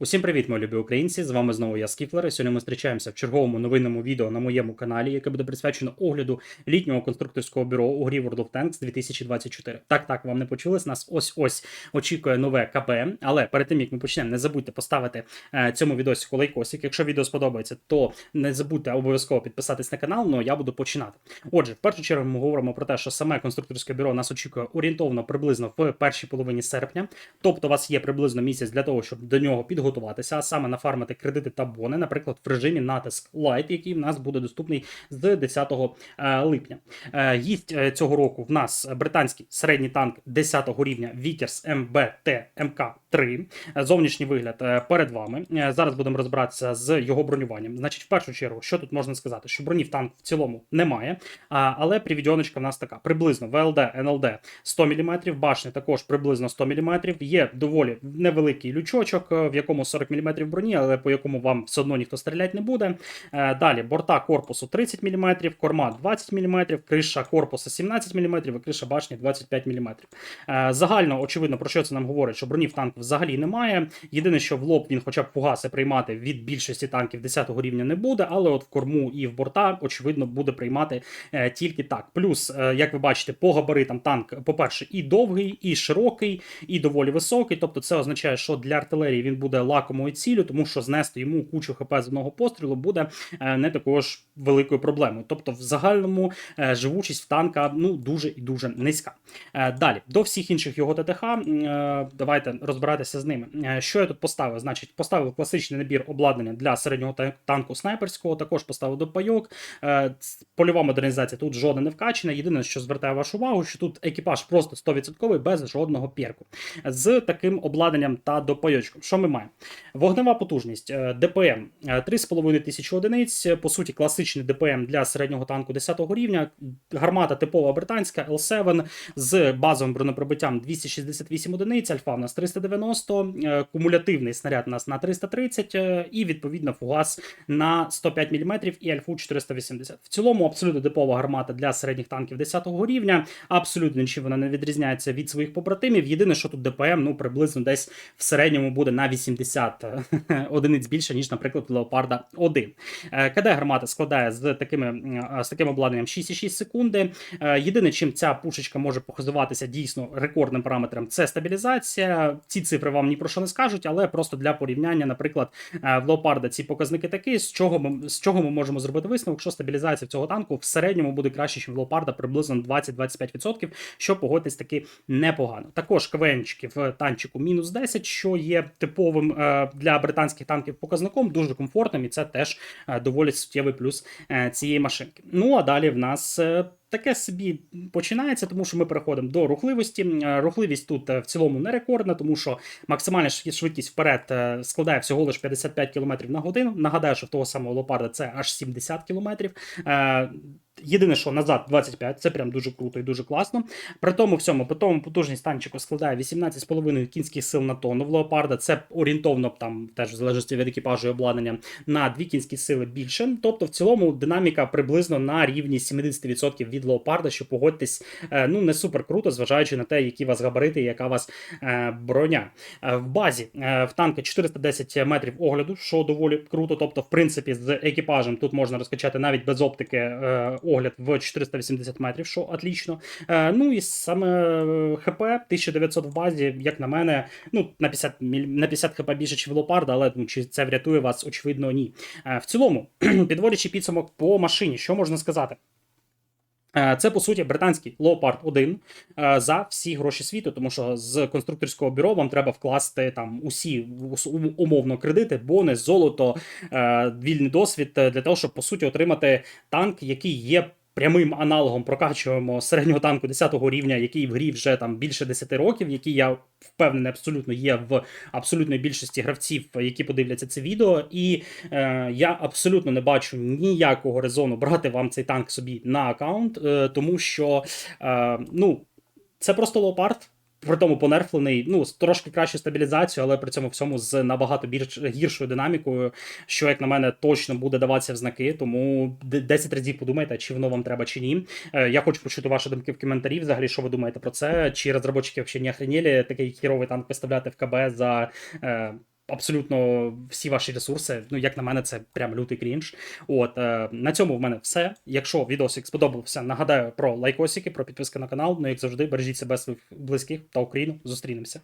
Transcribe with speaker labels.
Speaker 1: Усім привіт, мої любі українці! З вами знову я Скіфлер. І Сьогодні ми зустрічаємося в черговому новинному відео на моєму каналі, яке буде присвячено огляду літнього конструкторського бюро у грі World of Tanks 2024. Так, так, вам не почулись. Нас ось ось очікує нове КП. Але перед тим як ми почнемо, не забудьте поставити е, цьому відосику лайкосик. Якщо відео сподобається, то не забудьте обов'язково підписатись на канал. Ну я буду починати. Отже, в першу чергу ми говоримо про те, що саме конструкторське бюро нас очікує орієнтовно приблизно в першій половині серпня. Тобто, у вас є приблизно місяць для того, щоб до нього підготуватися, готуватися, а саме нафармити кредити та бони, наприклад, в режимі натиск Light, який в нас буде доступний з 10 е, липня. Е, Гість е, цього року в нас британський середній танк 10 рівня Вітерс МБТ МК 3. Е, зовнішній вигляд е, перед вами. Е, зараз будемо розбиратися з його бронюванням. Значить, в першу чергу, що тут можна сказати, що бронів танк в цілому немає, але привідьоночка в нас така: приблизно ВЛД, НЛД 100 мм, башня також приблизно 100 мм. Є доволі невеликий лючочок, в якому 40 мм броні, але по якому вам все одно ніхто стріляти не буде. Далі борта корпусу 30 мм, корма 20 мм, криша корпуса 17 мм і криша башні 25 мм. Загально, очевидно, про що це нам говорить, що бронів танк взагалі немає. Єдине, що в лоб він хоча б фугаси приймати від більшості танків 10 рівня не буде, але от в корму і в борта, очевидно, буде приймати е, тільки так. Плюс, е, як ви бачите, по габаритам танк, по-перше, і довгий, і широкий, і доволі високий. Тобто, це означає, що для артилерії він буде лакомою ціллю, тому що знести йому кучу хп з одного пострілу буде е, не такою ж великою проблемою. Тобто, в загальному живучість в танка ну дуже і дуже низька. Далі до всіх інших його ТТХ. Давайте розбиратися з ними. Е, Що я тут поставив? Значить, поставив класичний набір обладнання для середнього танку снайперського. Також поставив допайок. Е, Польова модернізація тут жодна не вкачена. Єдине, що звертаю вашу увагу, що тут екіпаж просто 100% без жодного перку. З таким обладнанням та допайочком. Що ми маємо? Вогнева потужність е, ДПМ е, 3,5 тисячі одиниць. По суті, класичний ДПМ для середнього танку 10 рівня. Гармата типова британська L7 з базовим бронепробиттям 268 одиниць, альфа у нас 390, е, кумулятивний снаряд у нас на 330 е, і відповідно фугас на 105 мм і альфу 480. В цілому абсолютно типова гармата для середніх танків 10 рівня. Абсолютно нічим вона не відрізняється від своїх побратимів. Єдине, що тут ДПМ ну приблизно десь в середньому буде на 80 одиниць більше, ніж, наприклад, Леопарда 1. Е, КД гармата складає з такими з таким обладнанням 6,6 секунди. Е, Єдине, чим ця пушечка може похизуватися дійсно рекордним параметром, це стабілізація. Ці цифри вам ні про що не скажуть, але просто для порівняння, наприклад, е, в Леопарда ці показники такі, з чого ми з чого ми можемо зробити висновок, що стабілізація цього танку в середньому буде краще, ніж в Леопарда, приблизно 20-25%, що погодьтесь таки непогано. Також КВНчики в танчику мінус 10, що є типовим е, для британських танків показником, дуже комфортним, і це теж е, доволі суттєвий плюс цієї машинки. Ну а далі в нас. Таке собі починається, тому що ми переходимо до рухливості. Е, Рухливість тут е, в цілому не рекордна, тому що максимальна швид- швидкість вперед е, складає всього лише 55 км на годину. Нагадаю, що в того самого лопарда це аж 70 км. Єдине, що назад 25, це прям дуже круто і дуже класно. При тому всьому, при тому потужність танчику складає 18,5 кінських сил на тонну. В леопарда це орієнтовно там теж в залежності від екіпажу і обладнання на 2 кінські сили більше. Тобто, в цілому динаміка приблизно на рівні 70% від леопарда, що погодьтесь, е, ну не супер круто, зважаючи на те, які у вас габарити і яка у вас е, броня. Е, В базі в танка 410 метрів огляду, що доволі круто. Тобто, в принципі, з екіпажем тут можна розкачати навіть без оптики огляд в 480 метрів, що отлично. Е, Ну і саме е, ХП 1900 в базі, як на мене, ну на 50 на 50 хп більше, чи в лопарда, але ну, чи це врятує вас, очевидно, ні. Е, В цілому, підводячи підсумок по машині, що можна сказати? Е, Це по суті британський Leopard 1 е, за всі гроші світу, тому що з конструкторського бюро вам треба вкласти там усі умовно кредити, бони, золото, е, вільний досвід для того, щоб по суті отримати танк, який є. Прямим аналогом прокачуємо середнього танку 10-го рівня, який в грі вже там більше 10 років, який я впевнений абсолютно є в абсолютної більшості гравців, які подивляться це відео. І е, я абсолютно не бачу ніякого резону брати вам цей танк собі на аккаунт, е, тому що е, ну, це просто леопард. При тому понерфлений, ну, трошки кращу стабілізацію, але при цьому всьому з набагато більш гіршою динамікою, що, як на мене, точно буде даватися в знаки. Тому д- 10 разів подумайте, чи воно вам треба, чи ні. Е, Я хочу почути ваші думки в коментарі. Взагалі, що ви думаєте про це? Чи розробники взагалі не охренели такий хіровий танк виставляти в КБ за е, абсолютно всі ваші ресурси. Ну, як на мене, це прям лютий крінж. От е, на цьому в мене все. Якщо відосик сподобався, нагадаю про лайкосики, про підписки на канал. Ну, як завжди, бережіть себе своїх близьких та Україну. Зустрінемося.